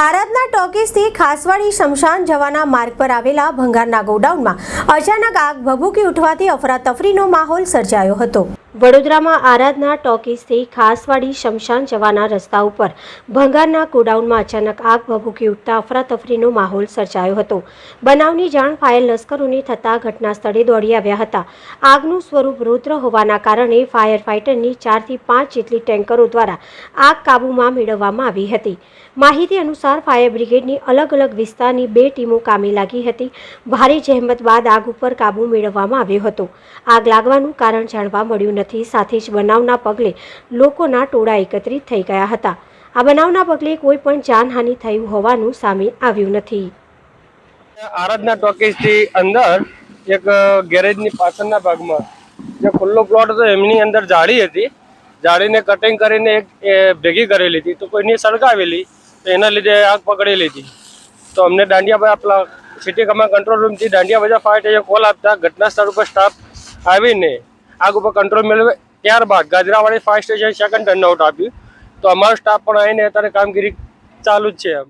આરાધના ટોકીસથી ખાસવાડી શમશાન જવાના માર્ગ પર આવેલા ભંગારના ગોડાઉનમાં અચાનક આગ ભભૂકી ઉઠવાથી અફરાતફરીનો માહોલ સર્જાયો હતો. વડોદરામાં આરાધના ટોકીસથી ખાસવાડી શમશાન જવાના રસ્તા ઉપર ભંગારના ગોડાઉનમાં અચાનક આગ ભભૂકી ઉઠતા અફરાતફરીનો માહોલ સર્જાયો હતો. બનાવની જાણ ફાયર લશ્કરોને થતાં ઘટના સ્થળે દોડી આવ્યા હતા. આગનું સ્વરૂપ રુદ્ર હોવાના કારણે ફાયર ફાઇટરની ચારથી પાંચ જેટલી ટેન્કરો દ્વારા આગ કાબૂમાં મેળવવામાં આવી હતી. માહિતી અનુસાર ફાયર બ્રિગેડની અલગ અલગ વિસ્તારની બે ટીમો કામે લાગી હતી. ભારે જહેમત બાદ આગ ઉપર કાબૂ મેળવવામાં આવ્યો હતો. આગ લાગવાનું કારણ જાણવા મળ્યું નથી. સાથે જ બનાવના પગલે લોકોના ટોળા એકત્રિત થઈ ગયા હતા. આ બનાવના પગલે કોઈ પણ જાનહાનિ થયું હોવાનું સામે આવ્યું નથી. આરાધના ટોકીઝથી અંદર એક ગેરેજની પાછળના ભાગમાં જે ખુલ્લો પ્લોટ હતો એમની અંદર જાળી હતી. જાળીને કટિંગ કરીને એક ભેગી કરેલી હતી. તો કોઈની સળગાવેલી, તો એના લીધે આગ પકડેલી હતી તો અમને દાંડિયા આપલા સિટી કમાન્ડ કંટ્રોલ રૂમથી દાંડિયા બજાર ફાયર કોલ આપતા ઘટના સ્થળ ઉપર સ્ટાફ આવીને આગ ઉપર કંટ્રોલ મેળવે, ત્યારબાદ Gajrawadi fire station second turnout આપ્યું. તો અમારો સ્ટાફ પણ આવીને અત્યારે કામગીરી ચાલુ જ છે. એમ